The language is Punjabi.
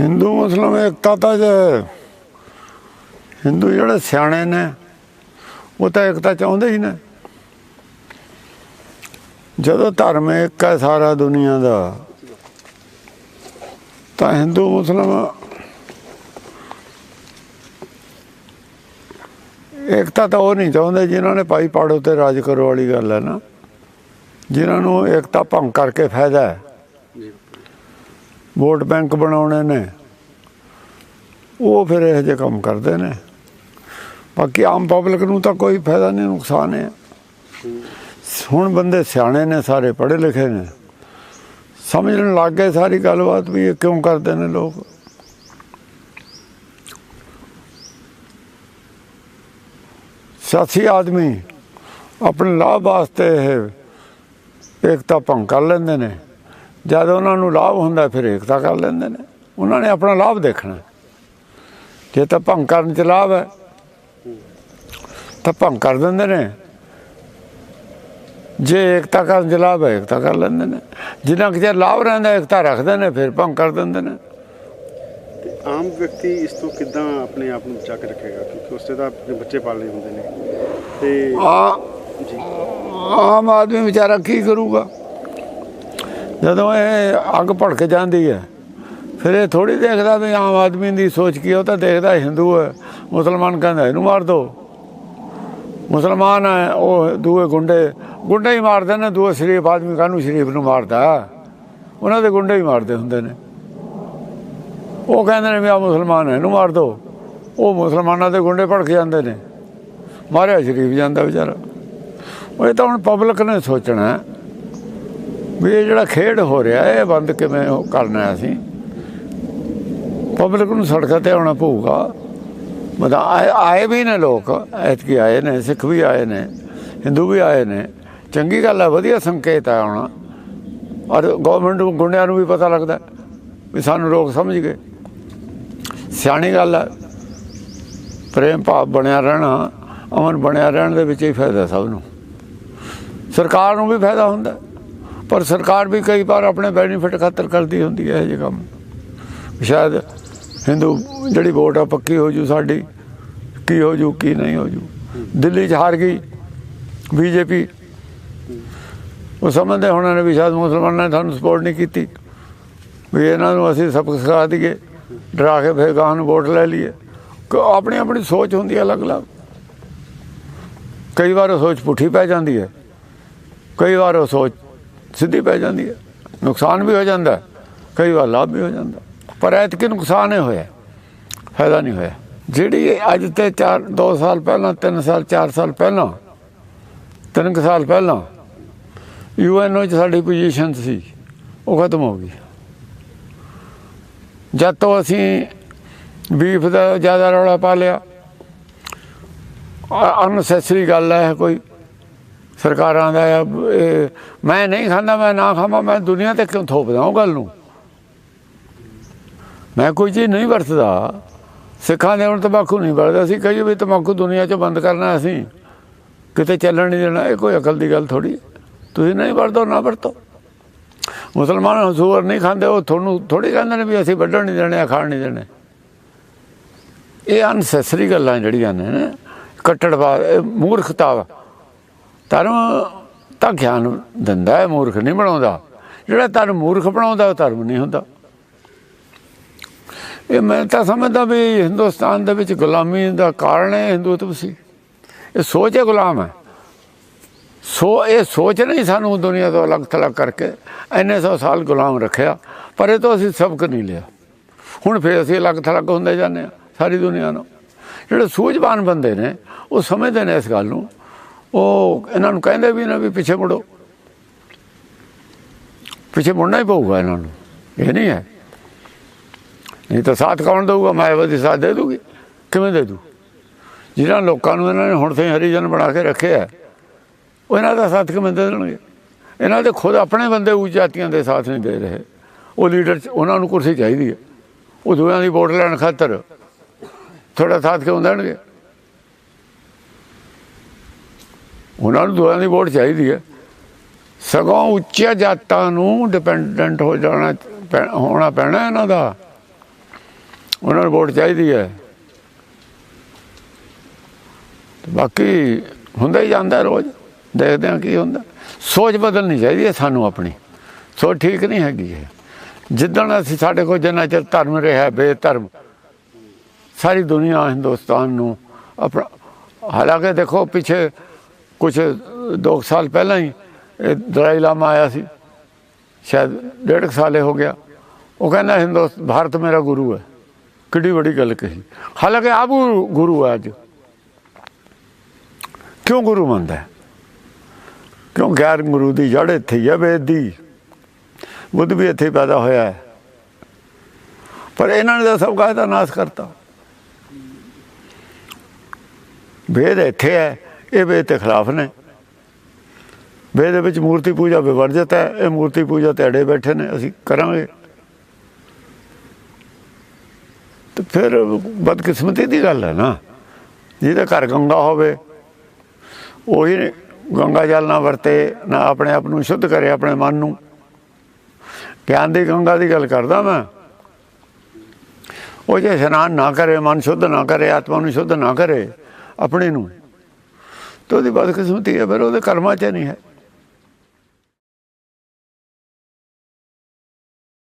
ਹਿੰਦੂ, ਮੁਸਲਮ, ਏਕਤਾ ਤਾਂ ਜੇ ਹਿੰਦੂ ਜਿਹੜੇ ਸਿਆਣੇ ਨੇ, ਉਹ ਤਾਂ ਏਕਤਾ ਚਾਹੁੰਦੇ ਹੀ ਨੇ। ਜਦੋਂ ਧਰਮ ਇੱਕ ਹੈ ਸਾਰਾ ਦੁਨੀਆ ਦਾ, ਤਾਂ ਹਿੰਦੂ, ਮੁਸਲਮ ਏਕਤਾ ਤਾਂ ਉਹ ਨਹੀਂ ਚਾਹੁੰਦੇ ਜਿਨ੍ਹਾਂ ਨੇ ਭਾਈ ਪਾੜੋ ਤੇ ਰਾਜ ਕਰੋ ਵਾਲੀ ਗੱਲ ਹੈ ਨਾ। ਜਿਨ੍ਹਾਂ ਨੂੰ ਏਕਤਾ ਭੰਗ ਕਰਕੇ ਫਾਇਦਾ ਹੈ। ਵੋਟ ਬੈਂਕ ਬਣਾਉਣੇ ਨੇ। ਉਹ ਫਿਰ ਇਹੋ ਜਿਹੇ ਕੰਮ ਕਰਦੇ ਨੇ। ਬਾਕੀ ਆਮ ਪਬਲਿਕ ਨੂੰ ਤਾਂ ਕੋਈ ਫਾਇਦਾ ਨਹੀਂ, ਨੁਕਸਾਨ ਹੈ ਹੁਣ ਬੰਦੇ ਸਿਆਣੇ ਨੇ, ਸਾਰੇ ਪੜ੍ਹੇ ਲਿਖੇ ਨੇ। ਸਮਝਣ ਲੱਗ ਗਏ ਸਾਰੀ ਗੱਲਬਾਤ ਵੀ ਇਹ ਕਿਉਂ ਕਰਦੇ ਨੇ ਲੋਕ। ਸਿਆਸੀ ਆਦਮੀ ਆਪਣੇ ਲਾਭ ਵਾਸਤੇ ਇਹ ਏਕਤਾ ਭੰਗ ਕਰ ਲੈਂਦੇ ਨੇ। ਜਦ ਉਹਨਾਂ ਨੂੰ ਲਾਭ ਹੁੰਦਾ ਫਿਰ ਏਕਤਾ ਕਰ ਲੈਂਦੇ ਨੇ। ਉਹਨਾਂ ਨੇ ਆਪਣਾ ਲਾਭ ਦੇਖਣਾ। ਜੇ ਤਾਂ ਭੰਗ ਕਰਨ ਚ ਲਾਭ ਹੈ ਤਾਂ ਭੰਗ ਕਰ ਦਿੰਦੇ ਨੇ। ਜੇ ਏਕਤਾ ਕਰਨ ਚ ਲਾਭ ਹੈ ਏਕਤਾ ਕਰ ਲੈਂਦੇ ਨੇ। ਜਿੰਨਾ ਕਿ ਜੇ ਲਾਭ ਰਹਿੰਦਾ ਏਕਤਾ ਰੱਖਦੇ ਨੇ ਫਿਰ ਭੰਗ ਕਰ ਦਿੰਦੇ ਨੇ। ਤੇ ਆਮ ਵਿਅਕਤੀ ਇਸ ਤੋਂ ਕਿੱਦਾਂ ਆਪਣੇ ਆਪ ਨੂੰ ਬਚਾ ਕੇ ਰੱਖੇਗਾ? ਕਿਉਂਕਿ ਉਸਦੇ ਤਾਂ ਆਪਣੇ ਬੱਚੇ ਪਾਲਣੇ ਹੁੰਦੇ ਨੇ। ਤੇ ਆ ਆਮ ਆਦਮੀ ਵਿਚਾਰਾ ਕੀ ਕਰੂਗਾ? ਜਦੋਂ ਇਹ ਅੱਗ ਭੜਕ ਜਾਂਦੀ ਹੈ, ਫਿਰ ਇਹ ਥੋੜੀ ਦੇਖਦਾ ਵੀ ਆਮ ਆਦਮੀ ਦੀ ਸੋਚ ਕੀ ਉਹ ਤਾਂ ਦੇਖਦਾ ਹਿੰਦੂ ਹੈ, ਮੁਸਲਮਾਨ ਕਹਿੰਦਾ, ਇਹਨੂੰ ਮਾਰ ਦੋ। ਮੁਸਲਮਾਨ ਹੈ, ਉਹ ਦੂਏ ਗੁੰਡੇ ਗੁੰਡੇ ਹੀ ਮਾਰਦੇ ਨੇ, ਦੂਏ ਸ਼ਰੀਫ ਆਦਮੀ ਕਾਹਨੂੰ ਸ਼ਰੀਫ ਨੂੰ ਮਾਰਦਾ? ਉਹਨਾਂ ਦੇ ਗੁੰਡੇ ਹੀ ਮਾਰਦੇ ਹੁੰਦੇ ਨੇ। ਉਹ ਕਹਿੰਦੇ ਨੇ ਵੀ ਆ ਮੁਸਲਮਾਨ ਹੈ, ਇਹਨੂੰ ਮਾਰ ਦੋ। ਉਹ ਮੁਸਲਮਾਨਾਂ ਦੇ ਗੁੰਡੇ ਭੜਕ ਜਾਂਦੇ ਨੇ। ਮਾਰਿਆ ਸ਼ਰੀਫ ਜਾਂਦਾ ਵਿਚਾਰਾ। ਉਹ ਇਹ ਤਾਂ ਹੁਣ ਪਬਲਿਕ ਨੇ ਸੋਚਣਾ ਵੀ ਇਹ ਜਿਹੜਾ ਖੇਡ ਹੋ ਰਿਹਾ, ਇਹ ਬੰਦ ਕਿਵੇਂ ਉਹ ਕਰਨਾ ਅਸੀਂ? ਪਬਲਿਕ ਨੂੰ ਸੜਕਾਂ ਤੇ ਆਉਣਾ ਪਊਗਾ। ਮਤਲਬ ਆਏ ਆਏ ਵੀ ਨੇ ਲੋਕ, ਐਤਕੀ ਆਏ ਨੇ, ਸਿੱਖ ਵੀ ਆਏ ਨੇ, ਹਿੰਦੂ ਵੀ ਆਏ ਨੇ। ਚੰਗੀ ਗੱਲ ਹੈ, ਵਧੀਆ ਸੰਕੇਤ ਹੈ ਆਉਣਾ ਔਰ ਗਵਰਨਮੈਂਟ ਨੂੰ, ਗੁੰਡਿਆਂ ਨੂੰ ਵੀ ਪਤਾ ਲੱਗਦਾ ਵੀ ਸਾਨੂੰ ਲੋਕ ਸਮਝ ਗਏ। ਸਿਆਣੀ ਗੱਲ ਹੈ, ਪ੍ਰੇਮ ਭਾਵ ਬਣਿਆ ਰਹਿਣਾ, ਅਮਨ ਬਣਿਆ ਰਹਿਣ ਦੇ ਵਿੱਚ ਹੀ ਫਾਇਦਾ ਸਭ ਨੂੰ। ਸਰਕਾਰ ਨੂੰ ਵੀ ਫਾਇਦਾ ਹੁੰਦਾ ਪਰ ਸਰਕਾਰ ਵੀ ਕਈ ਵਾਰ ਆਪਣੇ ਬੈਨੀਫਿਟ ਖਾਤਰ ਕਰਦੀ ਹੁੰਦੀ ਹੈ ਇਹ ਜਿਹੇ ਕੰਮ। ਸ਼ਾਇਦ ਹਿੰਦੂ ਜਿਹੜੀ ਵੋਟ ਆ ਪੱਕੀ ਹੋ ਜੂ ਸਾਡੀ, ਕੀ ਹੋ ਜੂ, ਕੀ ਨਹੀਂ ਹੋ ਜੂ। ਦਿੱਲੀ 'ਚ ਹਾਰ ਗਈ, ਬੀਜੇਪੀ। ਉਹ ਸਮਝਦੇ ਹੋਣਾ ਨੇ ਵੀ ਸ਼ਾਇਦ ਮੁਸਲਮਾਨਾਂ ਨੇ ਤੁਹਾਨੂੰ ਸਪੋਰਟ ਨਹੀਂ ਕੀਤੀ। ਵੀ ਇਹਨਾਂ ਨੂੰ ਅਸੀਂ ਸਬਕ ਸਿਖਾ ਦਈਏ, ਡਰਾ ਕੇ ਫਿਰ ਗਾਂ ਨੂੰ ਵੋਟ ਲੈ ਲਈਏ। ਕਿ ਆਪਣੀ ਆਪਣੀ ਸੋਚ ਹੁੰਦੀ ਹੈ ਅਲੱਗ-ਅਲੱਗ। ਕਈ ਵਾਰ ਉਹ ਸੋਚ ਪੁੱਠੀ ਪੈ ਜਾਂਦੀ ਹੈ। ਕਈ ਵਾਰ ਉਹ ਸੋਚ ਸਿੱਧੀ ਪੈ ਜਾਂਦੀ ਹੈ। ਨੁਕਸਾਨ ਵੀ ਹੋ ਜਾਂਦਾ ਕਈ ਵਾਰ ਲਾਭ ਵੀ ਹੋ ਜਾਂਦਾ ਪਰ ਐਤਕੀ ਨੁਕਸਾਨ ਹੀ ਹੋਇਆ ਫਾਇਦਾ ਨਹੀਂ ਹੋਇਆ। ਜਿਹੜੀ ਅੱਜ ਤੇ 4 2 ਸਾਲ ਪਹਿਲਾਂ 3 ਸਾਲ 4 ਸਾਲ ਪਹਿਲਾਂ 3 ਸਾਲ ਪਹਿਲਾਂ ਯੂਐਨਓ ਚ ਸਾਡੀ ਪੋਜੀਸ਼ਨ ਸੀ, ਉਹ ਖਤਮ ਹੋ ਗਈ। ਜਦ ਤੋਂ ਅਸੀਂ ਬੀਫ ਦਾ ਜ਼ਿਆਦਾ ਰੌਲਾ ਪਾ ਲਿਆ ਅਨਸੈਸਰੀ ਗੱਲ ਹੈ ਕੋਈ। ਸਰਕਾਰਾਂ ਦਾ ਇਹ ਮੈਂ ਨਹੀਂ ਖਾਂਦਾ ਮੈਂ ਨਾ ਖਾਵਾਂ ਮੈਂ ਦੁਨੀਆ ਤੇ ਕਿਉਂ ਥੋਪਦਾ ਉਹ ਗੱਲ ਨੂੰ? ਮੈਂ ਕੋਈ ਚੀਜ਼ ਨਹੀਂ ਵਰਤਦਾ। ਸਿੱਖਾਂ ਦੇ ਹੁਣ ਤੰਬਾਕੂ ਨਹੀਂ ਵਰਤਦਾ। ਅਸੀਂ ਕਹੀਏ ਵੀ ਤੰਬਾਕੂ ਦੁਨੀਆ 'ਚੋਂ ਬੰਦ ਕਰਨਾ ਅਸੀਂ। ਕਿਤੇ ਚੱਲਣ ਨਹੀਂ ਦੇਣਾ। ਇਹ ਕੋਈ ਅਕਲ ਦੀ ਗੱਲ ਥੋੜੀ ਤੁਸੀਂ ਨਹੀਂ ਵਰਤੋ ਨਾ ਵਰਤੋ। ਮੁਸਲਮਾਨ ਹਜ਼ੂਰ ਨਹੀਂ ਖਾਂਦੇ ਉਹ ਤੁਹਾਨੂੰ ਥੋੜੀ ਕਹਿੰਦੇ ਨੇ ਵੀ ਅਸੀਂ ਵੱਢਣ ਨਹੀਂ ਦੇਣੇ ਆ ਖਾਣ ਨਹੀਂ ਦੇਣੇ। ਇਹ ਅਨਸੈਸਰੀ ਗੱਲਾਂ ਜਿਹੜੀਆਂ ਨੇ ਨਾ, ਕੱਟੜਵਾਦ ਇਹ ਮੂਰਖਤਾ ਵਾ। ਧਰਮ ਤਾਂ ਗਿਆਨ ਦਿੰਦਾ ਹੈ, ਮੂਰਖ ਨਹੀਂ ਬਣਾਉਂਦਾ। ਜਿਹੜਾ ਧਰਮ ਮੂਰਖ ਬਣਾਉਂਦਾ, ਉਹ ਧਰਮ ਨਹੀਂ ਹੁੰਦਾ। ਇਹ ਮੈਂ ਤਾਂ ਸਮਝਦਾ ਵੀ ਹਿੰਦੁਸਤਾਨ ਦੇ ਵਿੱਚ ਗੁਲਾਮੀ ਦਾ ਕਾਰਨ ਹੈ, ਹਿੰਦੂਤਵ ਸੀ। ਇਹ ਸੋਚ ਹੈ, ਗੁਲਾਮ ਹੈ। ਸੋ ਇਹ ਸੋਚ ਨਹੀਂ ਸਾਨੂੰ ਦੁਨੀਆ ਤੋਂ ਅਲੱਗ ਥਲੱਗ ਕਰਕੇ ਇੰਨੇ ਸੌ ਸਾਲ ਗੁਲਾਮ ਰੱਖਿਆ, ਪਰ ਇਹ ਤੋਂ ਅਸੀਂ ਸਬਕ ਨਹੀਂ ਲਿਆ। ਹੁਣ ਫੇਰ ਅਸੀਂ ਅਲੱਗ ਥਲੱਗ ਹੁੰਦੇ ਜਾਂਦੇ ਆ ਸਾਰੀ ਦੁਨੀਆ ਨੂੰ। ਜਿਹੜੇ ਸੂਝਵਾਨ ਬੰਦੇ ਨੇ, ਉਹ ਸਮਝਦੇ ਨੇ ਇਸ ਗੱਲ ਨੂੰ ਉਹ ਇਹਨਾਂ ਨੂੰ ਕਹਿੰਦੇ ਵੀ ਨਾ ਵੀ ਪਿੱਛੇ ਮੁੜੋ। ਪਿੱਛੇ ਮੁੜਨਾ ਹੀ ਪਊਗਾ ਇਹਨਾਂ ਨੂੰ। ਇਹ ਨਹੀਂ ਹੈ। ਨਹੀਂ ਤਾਂ ਸਾਥ ਕੌਣ ਦਊਗਾ? ਮਾਇਆਵਤੀ ਸਾਥ ਦੇ ਦੂਗੀ। ਕਿਵੇਂ ਦੇ ਦੂ? ਜਿਹਨਾਂ ਲੋਕਾਂ ਨੂੰ ਇਹਨਾਂ ਨੇ ਹੁਣ ਤੇ ਹਰੀਜਨ ਬਣਾ ਕੇ ਰੱਖਿਆ ਹੈ, ਉਹ ਇਹਨਾਂ ਦਾ ਸਾਥ ਕਿਵੇਂ ਦੇ ਦੇਣਗੇ? ਇਹਨਾਂ ਦੇ ਖੁਦ ਆਪਣੇ ਬੰਦੇ ਉੱਚ ਜਾਤੀਆਂ ਦੇ ਸਾਥ ਨਹੀਂ ਦੇ ਰਹੇ। ਉਹ ਲੀਡਰ ਉਹਨਾਂ ਨੂੰ ਕੁਰਸੀ ਚਾਹੀਦੀ ਹੈ। ਉਹ ਦੂਆਂ ਦੀ ਵੋਟ ਲੈਣ ਖਾਤਰ ਥੋੜਾ ਸਾਥ ਕਿਉਂ ਦੇਣਗੇ? ਉਹਨਾਂ ਨੂੰ ਦੂਆਂ ਦੀ ਵੋਟ ਚਾਹੀਦੀ ਹੈ। ਸਗੋਂ ਉੱਚੀਆਂ ਜਾਤਾਂ ਨੂੰ ਡਿਪੈਂਡੈਂਟ ਹੋ ਜਾਣਾ ਪੈ- ਹੋਣਾ ਪੈਣਾ ਇਹਨਾਂ ਦਾ। ਉਹਨਾਂ ਨੂੰ ਵੋਟ ਚਾਹੀਦੀ ਹੈ। ਬਾਕੀ ਹੁੰਦਾ ਹੀ ਜਾਂਦਾ ਰੋਜ਼। ਦੇਖਦੇ ਹਾਂ ਕੀ ਹੁੰਦਾ। ਸੋਚ ਬਦਲਣੀ ਚਾਹੀਦੀ ਹੈ ਸਾਨੂੰ ਆਪਣੀ। ਸੋਚ ਠੀਕ ਨਹੀਂ ਹੈਗੀ ਹੈ ਜਿੱਦਣ ਅਸੀਂ ਸਾਡੇ ਕੋਲ ਜਿੰਨਾ ਚਿਰ ਧਰਮ ਰਿਹਾ, ਬੇਧਰਮ, ਸਾਰੀ ਦੁਨੀਆ ਹਿੰਦੁਸਤਾਨ ਨੂੰ ਆਪਣਾ, ਹਾਲਾਂਕਿ ਦੇਖੋ ਪਿੱਛੇ ਕੁਝ ਦੋ ਕੁ ਸਾਲ ਪਹਿਲਾਂ ਹੀ ਇਹ ਦਲਾਈ ਲਾਮਾ ਆਇਆ ਸੀ। ਸ਼ਾਇਦ ਡੇਢ ਕੁ ਸਾਲੇ ਹੋ ਗਿਆ। ਉਹ ਕਹਿੰਦਾ ਹਿੰਦੁਸਤਾਨ ਭਾਰਤ ਮੇਰਾ ਗੁਰੂ ਹੈ। ਕਿੱਡੀ ਵੱਡੀ ਗੱਲ ਕਹੀ। ਹਾਲਾਂਕਿ ਆਪ ਗੁਰੂ- ਹੈ ਅੱਜ। ਕਿਉਂ ਗੁਰੂ ਮੰਨਦਾ ਕਿਉਂ ਗੈਰ ਗੁਰੂ ਦੀ ਜੜ ਇੱਥੇ ਹੀ ਹੈ ਵੇਦ ਦੀ? ਬੁੱਧ ਵੀ ਇੱਥੇ ਪੈਦਾ ਹੋਇਆ ਹੈ। ਪਰ ਇਹਨਾਂ ਨੇ ਤਾਂ ਸਭ ਕਾਇਦਾ ਨਾਸ਼ ਕਰਤਾ। ਵੇਦ ਇੱਥੇ ਹੈ। ਇਹ ਵੇਦ ਦੇ ਖਿਲਾਫ ਨੇ। ਵੇਦ ਦੇ ਵਿੱਚ ਮੂਰਤੀ ਪੂਜਾ ਵਿਵਰਜਿਤ ਹੈ। ਇਹ ਮੂਰਤੀ ਪੂਜਾ ਤੇ ਅੜੇ ਬੈਠੇ ਨੇ। ਅਸੀਂ ਕਰਾਂਗੇ। ਤੇ ਫਿਰ ਬਦਕਿਸਮਤੀ ਦੀ ਗੱਲ ਹੈ ਨਾ। ਜਿਹਦੇ ਘਰ ਗੰਗਾ ਹੋਵੇ, ਉਹੀ ਗੰਗਾ ਜਲ ਨਾ ਵਰਤੇ, ਨਾ ਆਪਣੇ ਆਪ ਨੂੰ ਸ਼ੁੱਧ ਕਰੇ ਆਪਣੇ ਮਨ ਨੂੰ। ਗਿਆਨ ਦੀ ਗੰਗਾ ਦੀ ਗੱਲ ਕਰਦਾ ਮੈਂ। ਉਹ ਜੇ ਇਸ਼ਨਾਨ ਨਾ ਕਰੇ, ਮਨ ਸ਼ੁੱਧ ਨਾ ਕਰੇ, ਆਤਮਾ ਨੂੰ ਸ਼ੁੱਧ ਨਾ ਕਰੇ, ਆਪਣੇ ਨੂੰ। ਤੇ ਉਹਦੀ ਬਦਕਿਸਮਤੀ ਹੈ ਫਿਰ ਉਹਦੇ ਕਰਮਾਂ 'ਚ ਨਹੀਂ ਹੈ।